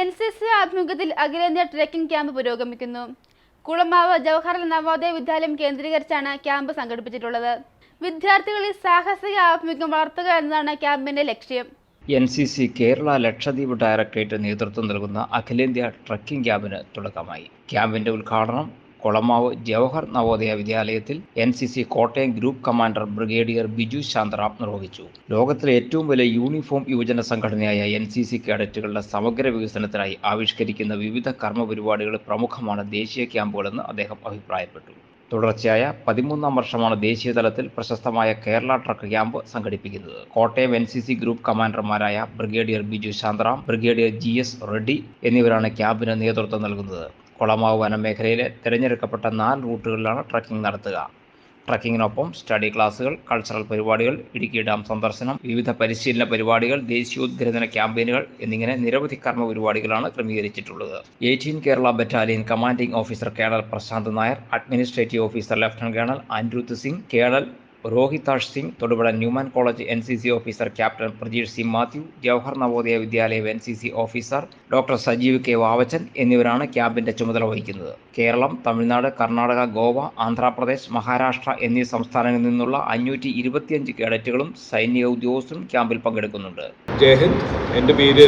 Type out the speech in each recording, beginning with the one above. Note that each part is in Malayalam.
എൻ സി സി ആഭിമുഖ്യത്തിൽ അഖിലേന്ത്യാ ട്രക്കിംഗ് ക്യാമ്പ് പുരോഗമിക്കുന്നു. കുളമാവ് ജവഹർലാൽ നവോദയ വിദ്യാലയം കേന്ദ്രീകരിച്ചാണ് ക്യാമ്പ് സംഘടിപ്പിച്ചിട്ടുള്ളത്. വിദ്യാർത്ഥികളിൽ സാഹസിക ആഭിമുഖ്യം വളർത്തുക എന്നതാണ് ക്യാമ്പിന്റെ ലക്ഷ്യം. N C C Kerala Lakshadweep directorate നേതൃത്വം നൽകുന്ന അഖിലേന്ത്യാ ട്രക്കിംഗ് ക്യാമ്പിന് തുടക്കമായി. ക്യാമ്പിന്റെ ഉദ്ഘാടനം കൊളമാവ് ജവഹർ നവോദയ വിദ്യാലയത്തിൽ N C C Kottayam group commander brigadier Biju Shantharam നിർവഹിച്ചു. ലോകത്തിലെ ഏറ്റവും വലിയ യൂണിഫോം യുവജന സംഘടനയായ എൻ സി സി കേഡറ്റുകളുടെ സമഗ്ര വികസനത്തിനായി ആവിഷ്കരിക്കുന്ന വിവിധ കർമ്മ പരിപാടികൾ പ്രമുഖമാണ് ദേശീയ ക്യാമ്പുകളെന്ന് അദ്ദേഹം അഭിപ്രായപ്പെട്ടു. തുടർച്ചയായ പതിമൂന്നാം വർഷമാണ് ദേശീയ തലത്തിൽ പ്രശസ്തമായ കേരള ട്രക്ക് ക്യാമ്പ് സംഘടിപ്പിക്കുന്നത്. Kottayam N C C group കമാൻഡർമാരായ brigadier Biju Shantharam brigadier G S Reddy എന്നിവരാണ് ക്യാമ്പിന് നേതൃത്വം നൽകുന്നത്. കൊളമാവ് വനമേഖലയിലെ തിരഞ്ഞെടുക്കപ്പെട്ട നാല് റൂട്ടുകളിലാണ് ട്രക്കിംഗ് നടത്തുക. ട്രക്കിങ്ങിനൊപ്പം സ്റ്റഡി ക്ലാസുകൾ കൾച്ചറൽ പരിപാടികൾ ഇടുക്കി ഡാം സന്ദർശനം വിവിധ പരിശീലന പരിപാടികൾ ദേശീയോദ്ഗ്രഥന ക്യാമ്പയിനുകൾ എന്നിങ്ങനെ നിരവധി കർമ്മ പരിപാടികളാണ് ക്രമീകരിച്ചിട്ടുള്ളത്. Eighteen Kerala battalion commanding officer colonel Prashanth Nair administrative officer lieutenant colonel Anirudh Singh colonel Rohitash Singh Thodupuzha Newman college N C C officer captain Prajeesh C Mathew Jawahar Navodaya Vidyalayam N C C officer doctor Sajeev K Vavachan എന്നിവരാണ് ക്യാമ്പിന്റെ ചുമതല വഹിക്കുന്നത്. കേരളം തമിഴ്നാട് കർണാടക ഗോവ ആന്ധ്രാപ്രദേശ് മഹാരാഷ്ട്ര എന്നീ സംസ്ഥാനങ്ങളിൽ നിന്നുള്ള അഞ്ഞൂറ്റി ഇരുപത്തിയഞ്ച് കേഡറ്റുകളും സൈനിക ഉദ്യോഗസ്ഥരും ക്യാമ്പിൽ പങ്കെടുക്കുന്നുണ്ട്. ജയഹിന്ദ് എന്റെ പേര്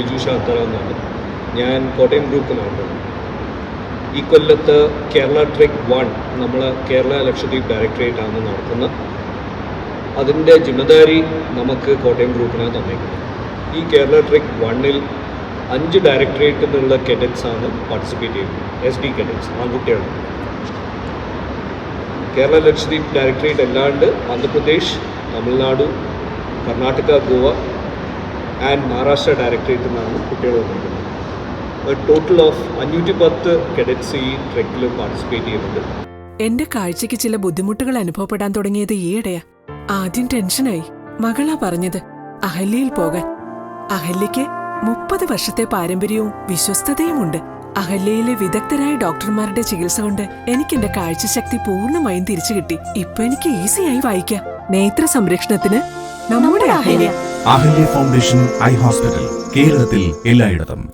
ബിജു ഞാൻ കോട്ടയം ഗ്രൂപ്പ് കമാൻഡർ ഈ കൊല്ലത്ത് കേരള ട്രിക് വൺ നമ്മൾ കേരള ലക്ഷദ്വീപ് ആണ് നടത്തുന്നത്. അതിന്റെ ജിമ്മദാരി നമുക്ക് കോട്ടയം ഗ്രൂപ്പിനാണ് തന്നേക്കുന്നത് ഈ കേരള ട്രിക് വണ്ണിൽ അഞ്ച് ഡയറക്ടറേറ്റിൽ നിന്നുള്ള ആണ് പാർട്ടിസിപ്പേറ്റ് ചെയ്യുന്നത്. എസ് ഡി കെഡറ്റ്സ് ആൺകുട്ടിയാണ് കേരള ലക്ഷദ്വീപ് ഡയറക്ടറേറ്റ് അല്ലാണ്ട് ആന്ധ്രാപ്രദേശ് തമിഴ്നാടു കർണാടക ഗോവ ആൻഡ് മഹാരാഷ്ട്ര ഡയറക്ടറേറ്റിൽ നിന്നാണ് കുട്ടികൾ വന്നിരിക്കുന്നത് ടോട്ടൽ ഓഫ് അഞ്ഞൂറ്റി പത്ത് കെഡറ്റ്സ് ഈ ട്രെക്കിൽ പാർട്ടിസിപ്പേറ്റ് ചെയ്യുന്നുണ്ട്. എന്റെ കാഴ്ചയ്ക്ക് ചില ബുദ്ധിമുട്ടുകൾ അനുഭവപ്പെടാൻ തുടങ്ങിയത് ഈയിടെയാ. ആദ്യം ടെൻഷനായി. മകളാ പറഞ്ഞത് അഹല്യയിൽ പോകാൻ. അഹല്യയ്ക്ക് മുപ്പത് വർഷത്തെ പാരമ്പര്യവും വിശ്വസ്തതയുമുണ്ട്. അഹല്യയിലെ വിദഗ്ധരായ ഡോക്ടർമാരുടെ ചികിത്സ കൊണ്ട് എനിക്ക് എന്റെ കാഴ്ചശക്തി പൂർണമായും തിരിച്ചു കിട്ടി. ഇപ്പൊ എനിക്ക് ഈസിയായി വായിക്കാം. നേത്ര സംരക്ഷണത്തിന് നമ്മുടെ Ahalya. Ahalya foundation eye hospital കേരളത്തിൽ എല്ലായിടത്തും.